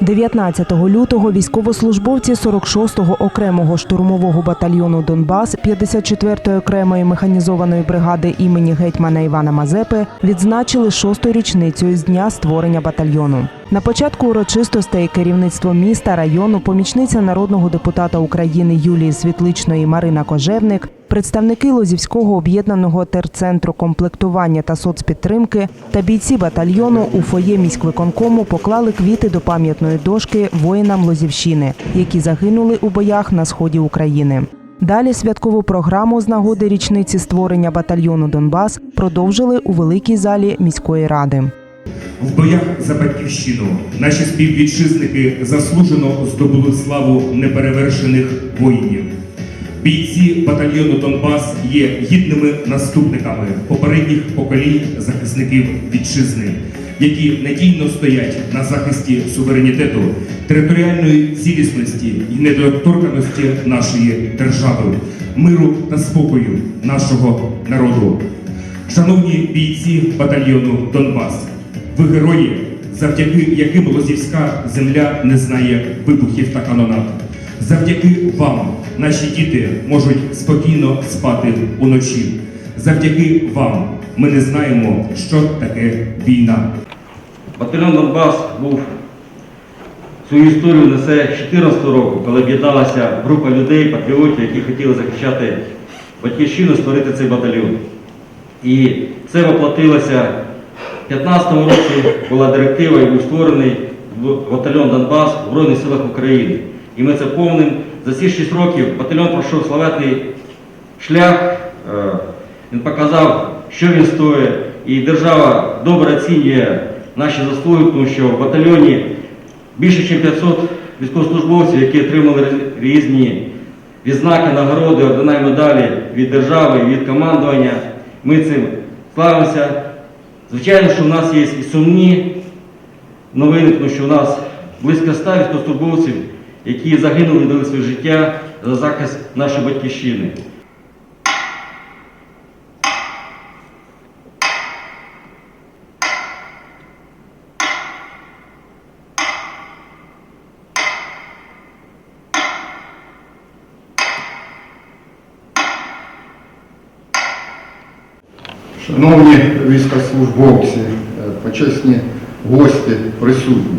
19 лютого військовослужбовці 46-го окремого штурмового батальйону Донбас 54-ї окремої механізованої бригади імені гетьмана Івана Мазепи відзначили шосту річницю з дня створення батальйону. На початку урочистостей керівництво міста, району, помічниця народного депутата України Юлії Світличної Марина Кожевник, представники Лозівського об'єднаного терцентру комплектування та соцпідтримки та бійці батальйону у фоє міськвиконкому поклали квіти до пам'ятної дошки воїнам Лозівщини, які загинули у боях на сході України. Далі святкову програму з нагоди річниці створення батальйону Донбас продовжили у великій залі міської ради. В боях за батьківщину наші співвітчизники заслужено здобули славу неперевершених воїнів. Бійці батальйону Донбас є гідними наступниками попередніх поколінь захисників вітчизни, які надійно стоять на захисті суверенітету, територіальної цілісності і недоторканості нашої держави, миру та спокою нашого народу. Шановні бійці батальйону Донбас, ви герої, завдяки яким Лозівська земля не знає вибухів та канонат. Завдяки вам наші діти можуть спокійно спати уночі. Завдяки вам ми не знаємо, що таке війна. Батальйон Донбас був свою історію несе з 2014 року, коли об'єдналася група людей, патріотів, які хотіли захищати батьківщину, створити цей батальйон. І це воплотилося в 2015 році була директива і був створений батальйон Донбас в Збройних силах України. І ми це повним. За ці 6 років батальйон пройшов славетний шлях. Е, Він показав, що він стоїть, і держава добре оцінює наші заслуги, тому що в батальйоні більше, ніж 500 військовослужбовців, які отримали різні відзнаки, нагороди, ордена і медалі від держави, від командування. Ми цим славимося. Звичайно, що в нас є і сумні новини, тому що у нас близько 100 військовослужбовців, які загинули, дали своє життя за захист нашої батьківщини. Шановні військовослужбовці, е, почесні гості присутні.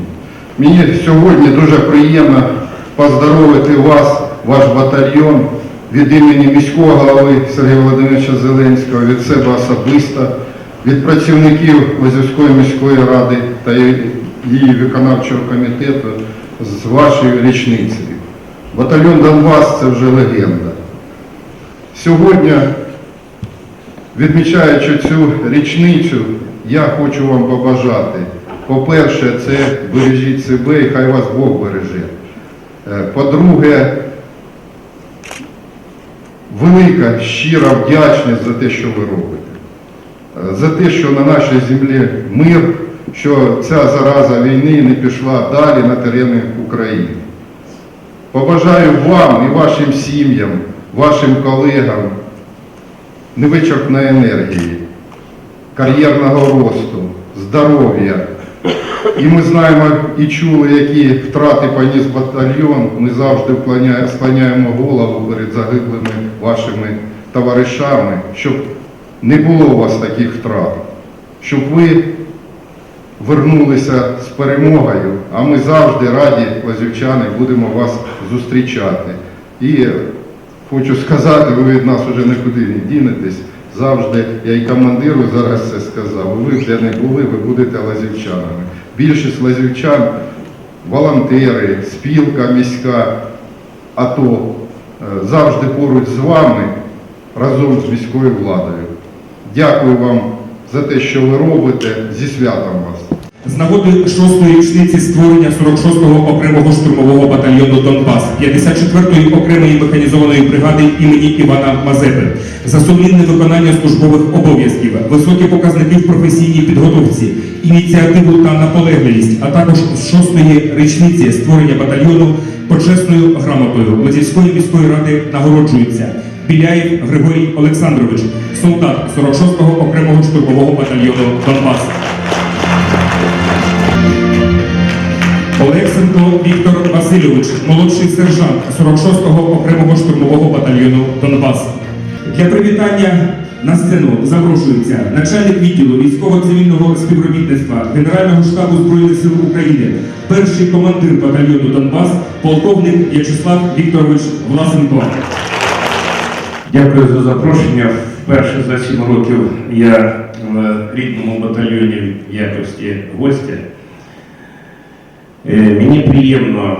Мені сьогодні дуже приємно поздоровити вас, ваш батальйон від імені міського голови Сергія Володимировича Зеленського, від себе особисто, від працівників Лозівської міської ради та її виконавчого комітету з вашою річницею. Батальйон Донбас це вже легенда. Сьогодні Відмічаючи цю річницю, я хочу вам побажати. По-перше, це бережіть себе і хай вас Бог береже. Е, По-друге, велика щира вдячність за те, що ви робите. Е, За те, що на нашій землі мир, що ця зараза війни не пішла далі на терени України. Побажаю вам і вашим сім'ям, вашим колегам невичерпної енергії, кар'єрного росту, здоров'я. І ми знаємо і чули, які втрати поніс батальйон. Ми завжди склоняємо голову перед загиблими вашими товаришами, щоб не було у вас таких втрат, щоб ви вернулися з перемогою, а ми завжди раді, лазівчани, будемо вас зустрічати. І хочу сказати, ви від нас вже нікуди не дінетесь. Завжди, я і командиру зараз це сказав, ви де не були, ви будете лазівчанами. Більшість лазівчан, волонтери, спілка міська, АТО е, завжди поруч з вами разом з міською владою. Дякую вам за те, що ви робите. Зі святом вас! З нагоди шостої річниці створення 46-го окремого штурмового батальйону Донбас, 54-ї окремої механізованої бригади імені Івана Мазепи, за сумлінне виконання службових обов'язків, високі показники в професійній підготовці, ініціативу та наполегливість, а також з шостої річниці створення батальйону почесною грамотою Лозівської міської ради нагороджується Біляєв Григорій Олександрович, солдат 46-го окремого штурмового батальйону Донбас. Олексенко Віктор Васильович, молодший сержант 46-го окремого штурмового батальйону Донбас. Для привітання на сцену запрошується начальник відділу військово-цивільного співробітництва Генерального штабу Збройних сил України, перший командир батальйону Донбас, полковник В'ячеслав Вікторович Власенко. Дякую за запрошення. Вперше за сім років я в рідному батальйоні в якості гостя. Е, Мені приємно,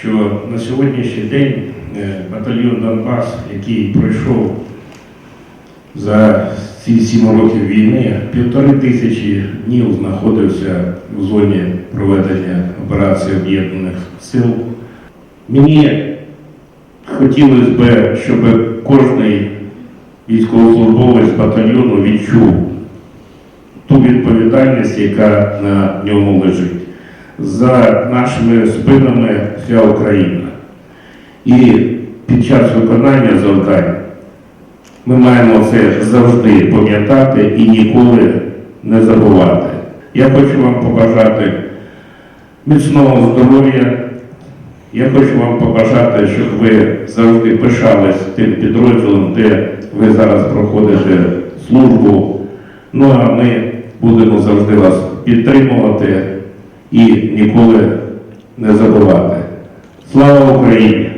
що на сьогоднішній день е, батальйон Донбас, який пройшов за ці сім років війни, півтори тисячі днів знаходився в зоні проведення операції Об'єднаних Сил. Мені Хотілося б, щоб кожний військовослужбовець батальйону відчув ту відповідальність, яка на ньому лежить. За нашими спинами вся Україна. І під час виконання завдань ми маємо це завжди пам'ятати і ніколи не забувати. Я хочу вам побажати міцного здоров'я. Я хочу вам побажати, щоб ви завжди пишались тим підрозділом, де ви зараз проходите службу. Ну а ми будемо завжди вас підтримувати і ніколи не забувати. Слава Україні!